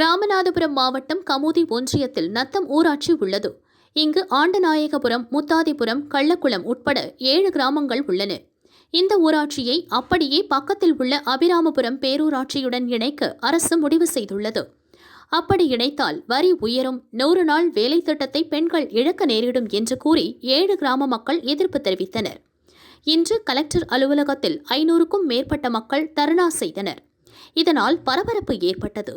ராமநாதபுரம் மாவட்டம் கமுதி ஒன்றியத்தில் நத்தம் ஊராட்சி உள்ளது. இங்கு ஆண்டநாயகபுரம் முத்தாதிபுரம் கள்ளக்குளம் உட்பட ஏழு கிராமங்கள் உள்ளன. இந்த ஊராட்சியை அப்படியே பக்கத்தில் உள்ள அபிராமபுரம் பேரூராட்சியுடன் இணைக்க அரசு முடிவு செய்துள்ளது. அப்படி இணைத்தால் வரி உயரும் நூறு நாள் வேலை திட்டத்தை பெண்கள் இழக்க நேரிடும் என்று கூறி ஏழு கிராம மக்கள் எதிர்ப்பு தெரிவித்தனர். இன்று கலெக்டர் அலுவலகத்தில் ஐநூறுக்கும் மேற்பட்ட மக்கள் தர்ணா செய்தனர். இதனால் பரபரப்பு ஏற்பட்டது.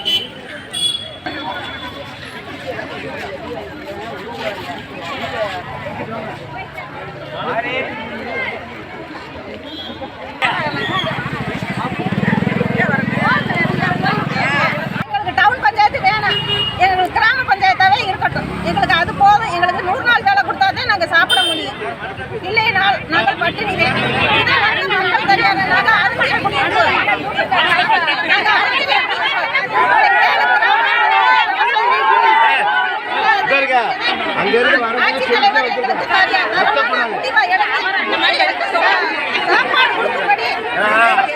எங்களுக்கு டவுன் பஞ்சாயத்து வேணாம் எங்களுக்கு கிராம பஞ்சாயத்தாவே இருக்கட்டும் எங்களுக்கு அது போதும் எங்களுக்கு நூறு நாள் வேலை கொடுத்தாதே நாங்கள் சாப்பிட முடியும் இல்லைனால் நாங்கள் பட்டினி இதை வந்து மக்கள் தெரியாத நாங்கள் அரிசி கொடுத்து நாங்கள் அரிசி அங்க இருந்து வர ஆட்சித் தலைவர் எங்களுக்கு தெரியாது. தரமான முடிவை எடுத்து இந்த மாதிரி எடுத்து சாப்பாடு கொடுக்கும்படி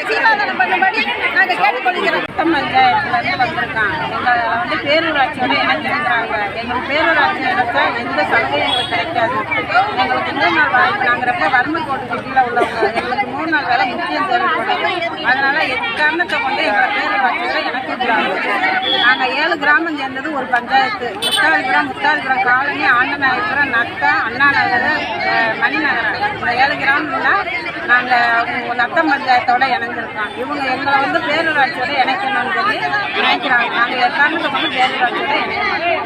சீர்வாதனம் பண்ணும்படி நாங்கள் கேட்டுக்கொள்கிறோம் பஞ்சாயத்துலேருந்து வந்திருக்கான் எங்களை வந்து பேரூராட்சியோட இணைஞ்சிருக்கிறாங்க. எங்களுக்கு பேரூராட்சி இணைச்சா எந்த சலுகையும் எங்களுக்கு கிடைக்காது. எங்களுக்கு இந்த நாள் வாய்ப்பு நாங்கிறப்ப வறுமை கோட்டுக்கு கீழே உள்ளவங்க எங்களுக்கு மூணு நாள் வேலை முக்கியம் தேவைப்படும் அதனால் எக்காரணத்தை கொண்டு எங்களை பேரூராட்சியோட இணைச்சிருக்கிறாங்க. நாங்கள் ஏழு கிராமம் சேர்ந்தது ஒரு பஞ்சாயத்து. முத்தாதிபுரம் முத்தாதிபுரம் காலனி ஆண்டநாயகபுரம் நத்தா அண்ணா நகர் அஹ், மணிநகரம். இந்த ஏழு கிராமம்னா நாங்கள் நத்தம் பஞ்சாயத்தோட இணைஞ்சிருக்கோம். இவங்க எங்களை வந்து பேரூராட்சியோட இணைக்கணும்னு சொல்லி நினைக்கிறாங்க. நாங்கள் எக்காரணத்தை கொண்டு பேரூராட்சியோட இணைக்கணும்